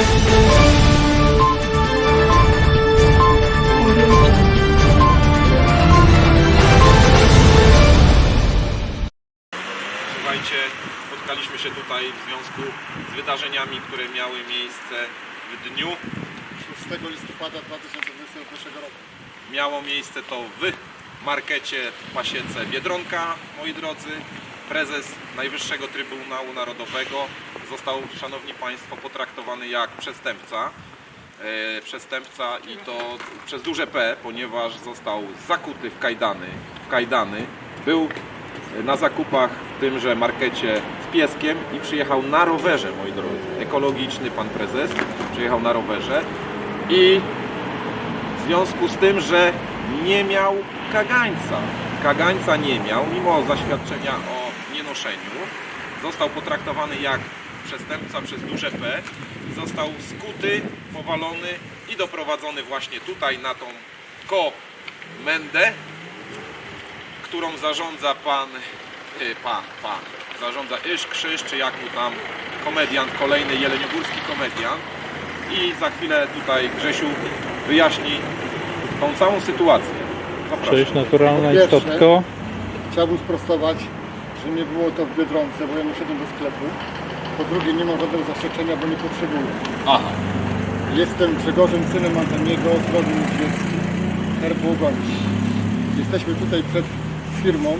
Słuchajcie, spotkaliśmy się tutaj w związku z wydarzeniami, które miały miejsce w dniu. 6 listopada 2021 roku. Miało miejsce to w markecie w Pasiece Biedronka, moi drodzy. Prezes Najwyższego Trybunału Narodowego został, szanowni państwo, potraktowany jak przestępca. E, przestępca i to przez duże P, ponieważ został zakuty w kajdany. W kajdany. Był na zakupach w tymże markecie z pieskiem i przyjechał na rowerze, moi drodzy. Ekologiczny pan prezes przyjechał na rowerze i w związku z tym, że nie miał kagańca. Kagańca nie miał, mimo zaświadczenia o Został potraktowany jak przestępca przez duże P. Został skuty, powalony i doprowadzony właśnie tutaj na tą komendę, którą zarządza pan, y, pan, pan, zarządza Isz Krzyż, czy jak mu tam komediant, kolejny jeleniogórski komediant. I za chwilę tutaj Grzesiu wyjaśni tą całą sytuację. Zapraszam. Cześć, naturalna pierwsze- istotko. Chciałbym sprostować, że nie było to w Biedronce, bo ja nie szedłem do sklepu. Po drugie, nie mam żadnego zaświadczenia, bo nie potrzebuję. Aha. Jestem Grzegorzem, synem Antoniego z rodu niedźwieckim, herbu Ogoński. Jesteśmy tutaj przed firmą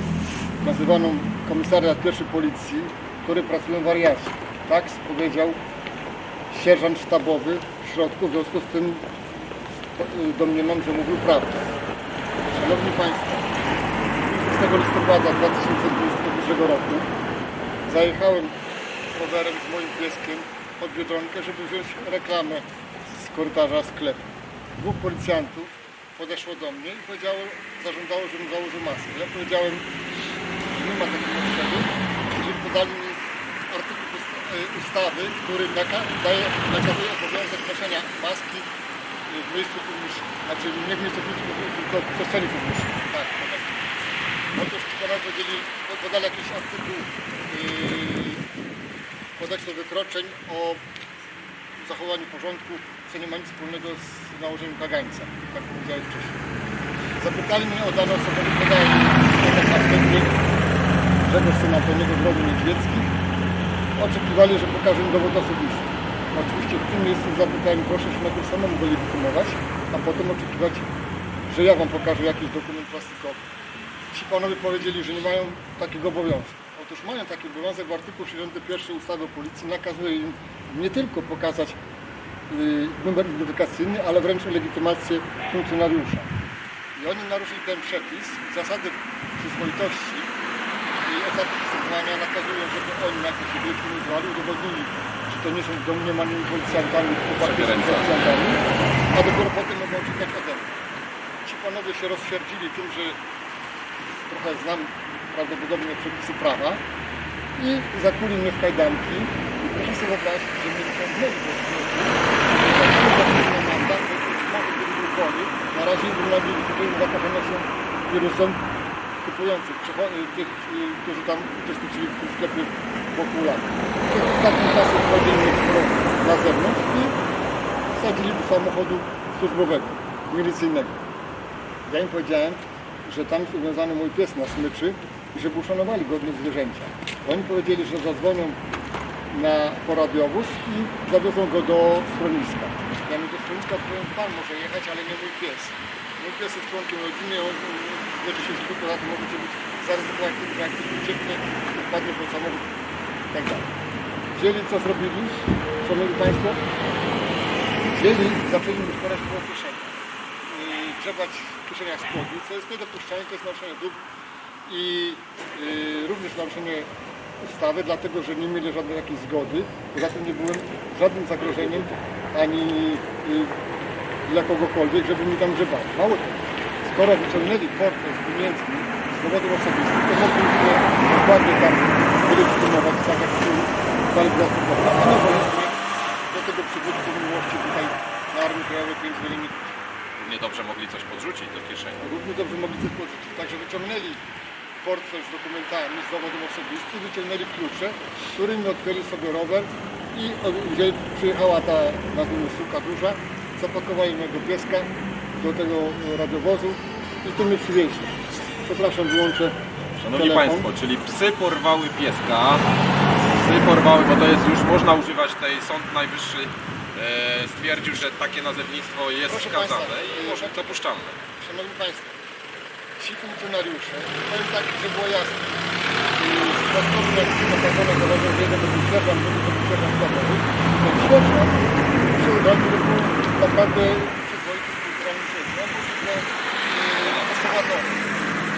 nazywaną Komisariat Pierwszy Policji, w której pracują wariaci. Tak powiedział sierżant sztabowy w środku, w związku z tym y, domniemam, że mówił prawdę. Szanowni Państwo, 6 listopada 2021 roku zajechałem rowerem z moim pieskiem pod Biedronkę, żeby wziąć reklamę z korytarza sklepu. Dwóch policjantów podeszło do mnie i powiedziało, zażądało, żebym założył maskę. Ja powiedziałem, że nie ma takiej potrzeby, żeby podali mi artykuł e, ustawy, który daje, nakazuje obowiązek noszenia maski w miejscu publicznym. Znaczy nie w miejscu publicznym, tylko w przestrzeni publicznej. Tak. Otóż panowie powiedzieli, podali jakiś artykuł yy, kodeksu wykroczeń o zachowaniu porządku, co nie ma nic wspólnego z nałożeniem kagańca, tak powiedziałem wcześniej. Zapytali mnie o dane osobowe, podałem tak następnie Grzegorz syn Antoniego z rodu niedźwieckich. Oczekiwali, że pokażę im dowód osobisty. Oczywiście w tym miejscu zapytałem, proszę się najpierw samemu go legitymować, a potem oczekiwać, że ja wam pokażę jakiś dokument plastikowy. Panowie powiedzieli, że nie mają takiego obowiązku. Otóż mają taki obowiązek, bo artykuł 61 ustawy o policji nakazuje im nie tylko pokazać y, numer identyfikacyjny, ale wręcz legitymację funkcjonariusza. I oni naruszyli ten przepis, zasady przyzwoitości i etatu postępowania nakazują, żeby oni jako się legitymizowali, udowodnili, że to nie są domniemanymi policjantami, policjantami, a dopiero potem mogą czytać mnie. Ci panowie się rozsierdzili tym, że trochę znam prawdopodobnie przepisy prawa i zakuli mnie w kajdanki i proszę sobie wyobrazić, że mnie gdyby był chory, na razie ulegli tytułem zakażenia się wirusem kupujących, y, tych, y, którzy tam uczestniczyli w tym sklepie wokół lat. Tych ostatnich czasów wchodzili skoro na zewnątrz i wsadzili do samochodu służbowego, milicyjnego. Ja im powiedziałem, że tam jest uwiązany mój pies na smyczy i żeby uszanowali godność zwierzęcia. Oni powiedzieli, że zadzwonią na poradiowóz i zawiozą go do schroniska. Ja mi do schroniska powiem, pan może jechać, ale nie mój pies. Mój pies jest członkiem rodziny, on leczy się z tylko za to możecie być zaryzykować jak ktoś ucieknie, wpadnie pod samochód i tak dalej. Wzięli, co zrobili, szanowni państwo, wzięli, zaczęli mi szperać po kieszeni grzebać w kieszeniach spodni, co jest niedopuszczalne, to jest naruszenie dóbr i y, również naruszenie ustawy, dlatego że nie mieli żadnej jakiejś zgody. Poza tym nie byłem żadnym zagrożeniem ani y, dla kogokolwiek, żeby mi tam grzebali. Mało tego, skoro wyciągnęli portfel z pieniędzmi z dowodów osobistych, to mogli mnie dokładnie tam wylegitymować, tak jak tu zastosować, a nie mnie do tego przywódcy miłości tutaj na Armii Krajowej 5 wylimitów. Równie dobrze mogli coś podrzucić do kieszeni. Równie dobrze mogli coś podrzucić. Także wyciągnęli portfel z dokumentami, z dowodów osobistych, wyciągnęli klucze, którymi odkryli sobie rower I przyjechała ta, nazwijmy, suka duża, zapakowali mojego pieska do tego radiowozu i tu mnie przywieźli. Przepraszam, wyłączę Szanowni telefon. Państwo, czyli psy porwały pieska. Psy porwały, bo to jest już można używać tej Sąd Najwyższy e, stwierdził, że takie nazewnictwo jest Proszę wskazane państwa, i może dopuszczalne. Szanowni Państwo, ci funkcjonariusze, powiem tak, żeby było jasne, dodatkowo jak nakazano założę, że jeden będzie sierżant, drugi ten sierżant przy że był naprawdę przyzwoity kulturalny sierżant, bo że konserwatorem.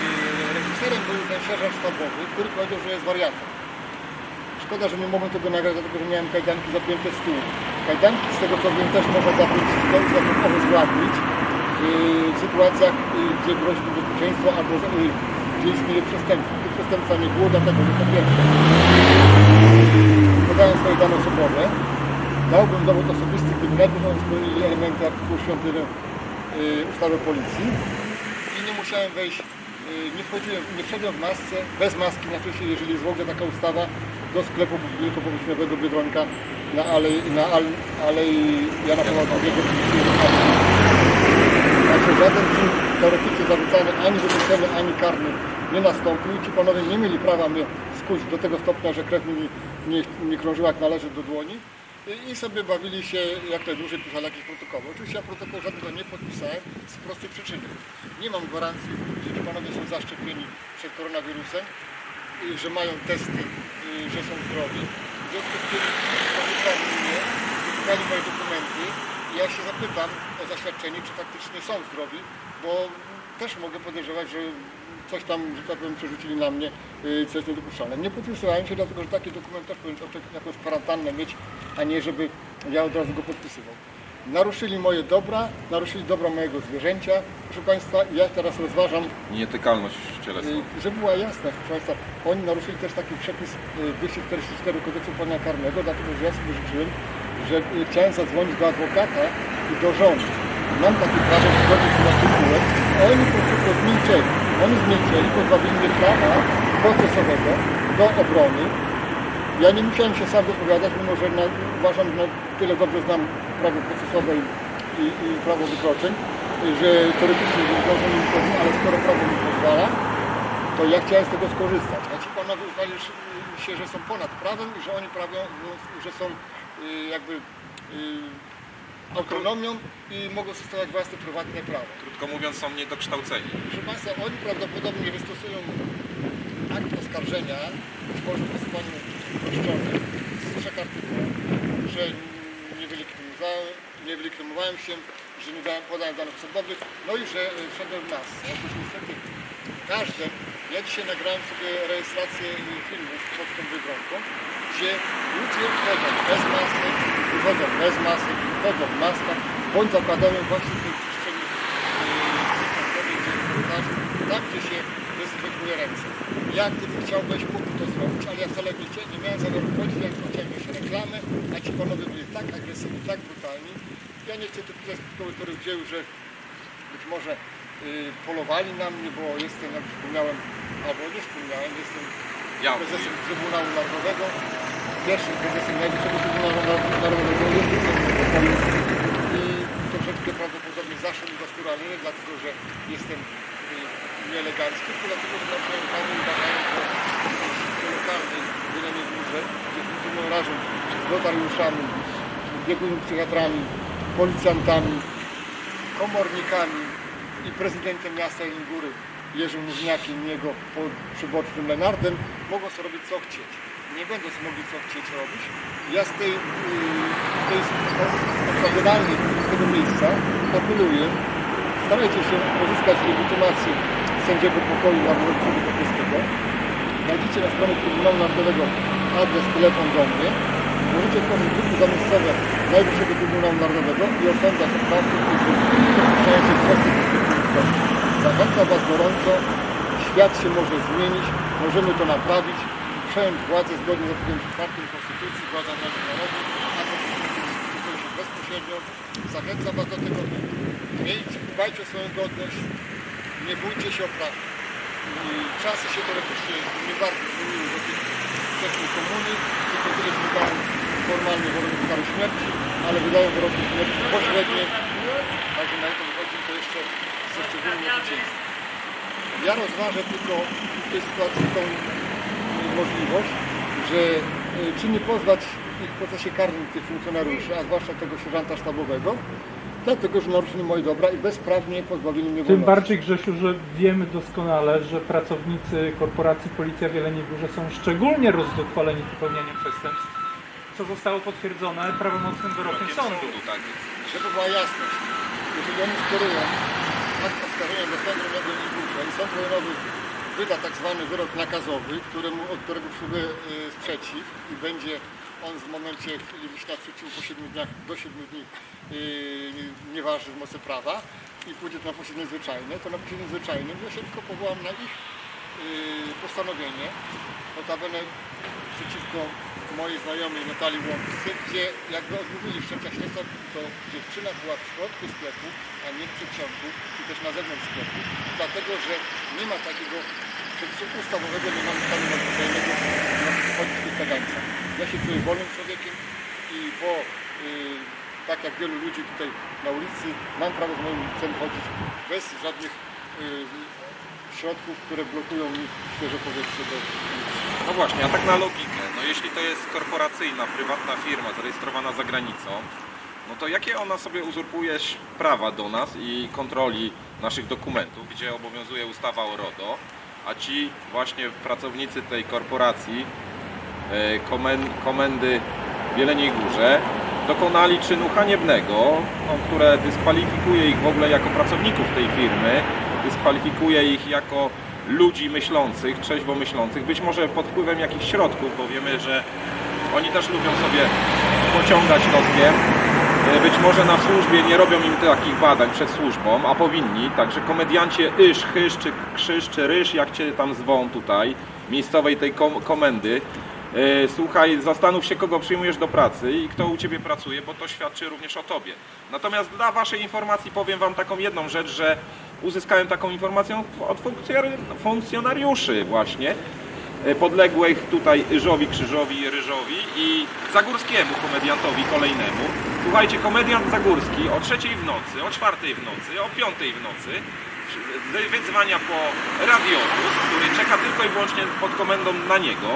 Yy, Reżyserem był ten sierżant sztabowy, który powiedział, że jest wariatem. Szkoda, że nie mogłem tego nagrać, dlatego że miałem kajdanki zapięte z tyłu. Kajdanki, z tego co wiem, też można zapiąć z tyłu, obezwładnić yy, w sytuacjach, yy, gdzie grozi niebezpieczeństwo albo yy, gdzie istnieje przestępstwo. Tu przestępstwa nie było, dlatego że po pierwsze podałem swoje dane osobowe, dałbym dowód osobisty, gdyby najpierw oni spełnili elementy artykułu 5 yy, ustawy o policji i nie musiałem wejść, yy, nie wchodziłem, nie wszedłem w masce, bez maski, na się, jeżeli jest w ogóle taka ustawa, do sklepu wielkopowierzchniowego Biedronka na alei, na al, alei Jana Pawła II. Także żaden czyn teoretycznie zarzucany ani wykroczony, ani karny nie nastąpił. Ci panowie nie mieli prawa mnie skuć do tego stopnia, że krew mi nie, nie krążyła jak należy do dłoni. I- I sobie bawili się jak najdłużej, pisali jakieś protokoły. Oczywiście ja protokół żadnego nie podpisałem z prostej przyczyny. Nie mam gwarancji, że ci panowie są zaszczepieni przed koronawirusem, że mają testy, y, że są zdrowi. W związku z tym zapytali mnie, wypytali moje dokumenty i ja się zapytam o zaświadczenie, czy faktycznie są zdrowi, bo też mogę podejrzewać, że coś tam, że tak powiem, przerzucili na mnie, y, co jest niedopuszczalne. Nie podpisywałem się, dlatego że taki dokument też powinien jakąś kwarantannę mieć, a nie żeby ja od razu go podpisywał. Naruszyli moje dobra, naruszyli dobra mojego zwierzęcia. Proszę Państwa, ja teraz rozważam Nietykalność cielesna. Y, Żeby była jasna, proszę Państwa, oni naruszyli też taki przepis y, 244 kodeksu pana karnego, dlatego że ja sobie życzyłem, że y, chciałem zadzwonić do adwokata i do żony. Mam takie prawo zgodnie z artykułem, a oni po prostu zmilczeli. Oni zmilczeli, pozbawili mnie prawa procesowego do obrony. Ja nie musiałem się sam wypowiadać, mimo że na, uważam, że na tyle dobrze znam prawo procesowe i, i, prawo wykroczeń, że teoretycznie wiąże mi chodzi, ale skoro prawo mi pozwala, to ja chciałem z tego skorzystać. A ci panowie uznali się, że są ponad prawem i że oni prawią, że są y, jakby y, autonomią i mogą stosować własne prywatne prawo. Krótko mówiąc są niedokształceni. Proszę Państwa, oni prawdopodobnie wystosują akt oskarżenia, w postępowaniu uproszczonym z trzech artykułów, że nie wylegitymowałem, nie wylegitymowałem się, że nie dałem, podałem danych osobowych, no i że e, wszedłem w nas. Niestety każde, ja dzisiaj nagrałem sobie rejestrację e, filmów pod tą Biedronką, gdzie ludzie wchodzą bez masek, wychodzą bez masek, wchodzą w maskach, bądź zakładają właśnie w tej przestrzeni jest korytarz, tam gdzie się dezynfekuje ręce. Ja gdybym chciał wejść, mógłbym to zrobić, ale ja wcale nie, nie miałem zamiaru wchodzić, jak chciałem mieć reklamę, a ci panowie byli tak agresywni, tak brutalni. Ja nie chcę tu pisać które wzięły, że być może y, polowali na mnie, bo jestem, jak wspomniałem, albo nie wspomniałem, jestem Ja prezesem Trybunału Narodowego, pierwszym prezesem Najwyższego Trybunału Narodowego, i troszeczkę prawdopodobnie zaszło mi za skórę, dlatego, że jestem y, nieelegancki, tylko dlatego, że nasze panie uważają, że w lokalnej Wylemie Górze, gdzie funkcjonują razem z notariuszami, biegłymi psychiatrami, policjantami, komornikami i prezydentem miasta Góry Jerzym Muzniakiem i jego przybocznym Lenardem mogą sobie robić co chcieć. Nie będą mogli co chcieć robić. Ja z tej, yy, tej odpowiedzialnej z tego miejsca apeluję, starajcie się uzyskać legitymację sędziego pokoju Narodowego Sądu Europejskiego. Znajdziecie na stronie Trybunału Narodowego adres, telefon do mnie. Możecie tworzyć grupy zamiejscowe Najwyższego Trybunału Narodowego i osądzać oprawców, którzy dopuszczają się kwestii bezpieczeństwa. Zachęcam Was gorąco. Świat się może zmienić, możemy to naprawić, przejąć władzę zgodnie z artykułem 4 Konstytucji, władza narodu, a się bezpośrednio. Zachęcam Was do tego. Miejcie, dbajcie o swoją godność, nie bójcie się o czasy się teoretycznie nie bardzo zmieniły do tych wczesnej komuny, tylko tyle zmieniają formalnie wyroki kary śmierci, ale wydają wyroki śmierci pośrednie, także na to wychodzi to jeszcze ze szczególnym. Ja rozważę tylko w tej sytuacji tą y, możliwość, że y, czy nie pozwać ich w procesie karnym tych funkcjonariuszy, a zwłaszcza tego sierżanta sztabowego, dlatego, że naruszyli moje dobra i bezprawnie pozbawili mnie Tym wolności. bardziej, Grzesiu, że wiemy doskonale, że pracownicy korporacji Policja w Jeleniej Górze są szczególnie rozzuchwaleni popełnianiem przestępstw, co zostało potwierdzone prawomocnym wyrokiem sądu. tak jest. Żeby była jasność, jeżeli oni skierują akt oskarżenia do sądu Górze i sąd rejonowy wyda tak zwany wyrok nakazowy, któremu, od którego przysługuje y, sprzeciw i będzie on w momencie wyjścia w sprzeciwu po 7 dniach do 7 dni yy, nie waży w mocy prawa i pójdzie to na posiedzenie zwyczajne, to na posiedzeniu zwyczajnym ja się tylko powołam na ich yy, postanowienie, notabene przeciwko mojej znajomej Natalii Łączcy, gdzie jakby odmówili wszczęcia śledztwa, to dziewczyna była w środku sklepu, a nie w przedsionku, czy też na zewnątrz sklepu, dlatego, że nie ma takiego przepisu ustawowego, nie mamy stanu nadzwyczajnego na wchodzić w tych kagańcach. Ja się czuję wolnym człowiekiem i bo yy, tak jak wielu ludzi tutaj na ulicy, mam prawo z moim psem chodzić bez żadnych yy, środków, które blokują mi świeże powietrze do ulicy. No właśnie, a tak na logikę, no jeśli to jest korporacyjna, prywatna firma zarejestrowana za granicą, no to jakie ona sobie uzurpuje prawa do nas i kontroli naszych dokumentów, gdzie obowiązuje ustawa o RODO, a ci właśnie pracownicy tej korporacji, e, komen- komendy w Jeleniej Górze, dokonali czynu haniebnego, no, które dyskwalifikuje ich w ogóle jako pracowników tej firmy, dyskwalifikuje ich jako ludzi myślących, trzeźwo myślących, być może pod wpływem jakichś środków, bo wiemy, że oni też lubią sobie pociągać noskiem. E, Być może na służbie nie robią im takich badań przed służbą, a powinni. Także komediancie Isz, Chysz, czy Krzyż, czy Ryż, jak Cię tam zwą tutaj, miejscowej tej kom komendy, e, słuchaj, zastanów się, kogo przyjmujesz do pracy i kto u Ciebie pracuje, bo to świadczy również o Tobie. Natomiast dla Waszej informacji powiem Wam taką jedną rzecz, że uzyskałem taką informację od funkcjonari- funkcjonariuszy właśnie, e, podległych tutaj Ryżowi, Krzyżowi, Ryżowi i Zagórskiemu komediantowi kolejnemu. Słuchajcie, komediant Zagórski o trzeciej w nocy, o czwartej w nocy, o piątej w nocy wydzwania po radiowóz, który czeka tylko i wyłącznie pod komendą na niego,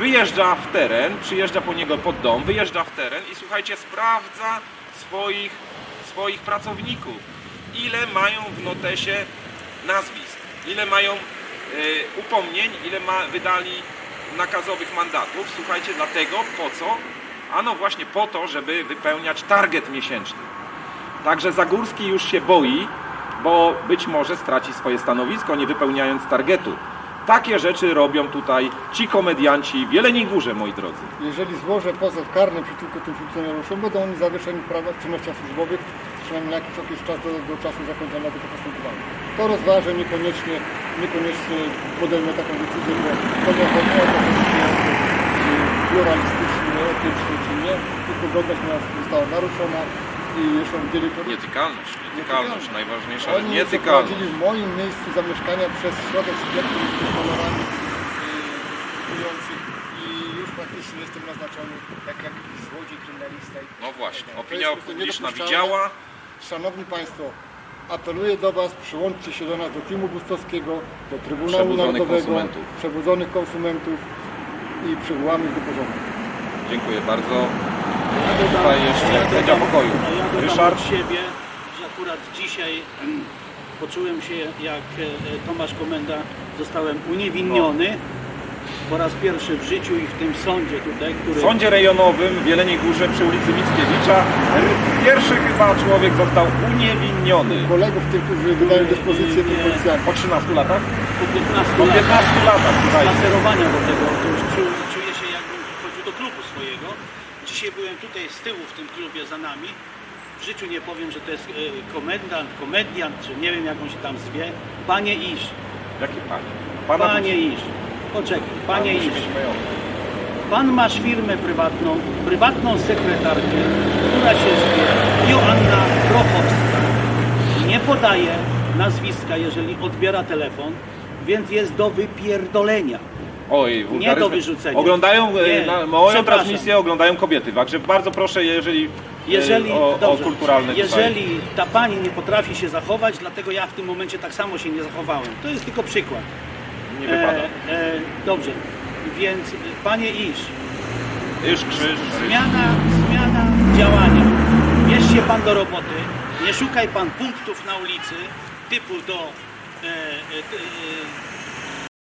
wyjeżdża w teren, przyjeżdża po niego pod dom, wyjeżdża w teren i słuchajcie, sprawdza swoich, swoich pracowników, ile mają w notesie nazwisk, ile mają e, upomnień, ile ma, wydali nakazowych mandatów. Słuchajcie, dlatego po co? Ano właśnie po to, żeby wypełniać target miesięczny. Także Zagórski już się boi, bo być może straci swoje stanowisko, nie wypełniając targetu. Takie rzeczy robią tutaj ci komedianci w Jeleniej Górze, moi drodzy. Jeżeli złożę pozew karny przeciwko tym funkcjonariuszom, będą oni zawieszeni w prawa w czynnościach służbowych, przynajmniej na jakiś okres czas do, do czasu zakończenia tego postępowania. To rozważę, niekoniecznie, niekoniecznie podejmę taką decyzję, bo chodzi o to, czy czy pluralistyczny, etyczny, czy nie, tylko godność miała została naruszona i jeszcze widzieli to Nietykalność, nietykalność, najważniejsza rzecz, Oni nietykalność. prowadzili w moim miejscu zamieszkania przez środek sklepu z kolorami kupujących i już praktycznie jestem naznaczony jak jakiś złodziej, kryminalista. i- No właśnie, To jest opinia po prostu publiczna niedopuszczalne. widziała, Szanowni Państwo, apeluję do Was, przyłączcie się do nas, do Teamu Bustowskiego, do Trybunału Przebudzonych Narodowego, konsumentów. przebudzonych konsumentów i przywołamy ich do porządku. dziękuję bardzo. Tutaj jeszcze sędzia pokoju. Ryszard? siebie, że akurat dzisiaj em, poczułem się jak e, Tomasz Komenda, zostałem uniewinniony po raz pierwszy w życiu i w tym sądzie tutaj, który... W sądzie rejonowym w Jeleniej Górze przy ulicy Mickiewicza pierwszy chyba człowiek został uniewinniony. Kolegów tych, którzy wydają dyspozycję tym policjantom. Po 13 latach? po 15 Po latach 15 latach, słuchajcie. spacerowania do tego, to już czu, czuję się jakbym chodził do klubu swojego. Dzisiaj byłem tutaj z tyłu w tym klubie za nami. W życiu nie powiem, że to jest e, komendant, komediant, czy nie wiem jak on się tam zwie. Panie Iż, Jakie panie? Pana panie Iż. Poczekaj, panie Iż. Pan masz firmę prywatną, prywatną sekretarkę, która się zwie Joanna Prochowska. Nie podaje nazwiska, jeżeli odbiera telefon, więc jest do wypierdolenia. Oj, wulgaryzmy. do wyrzucenia. Oglądają e, Nie, na, moją przepraszam. transmisję, oglądają kobiety, także bardzo proszę, jeżeli, e, Jeżeli, o, dobrze, o kulturalne tutaj. jeżeli ta pani nie potrafi się zachować, dlatego ja w tym momencie tak samo się nie zachowałem. To jest tylko przykład. Nie wypada. E, e, dobrze, więc e, panie Iż, Już krzyż. zmiana, zmiana działania. Bierz się pan do roboty, nie szukaj pan punktów na ulicy, typu do e, e, e,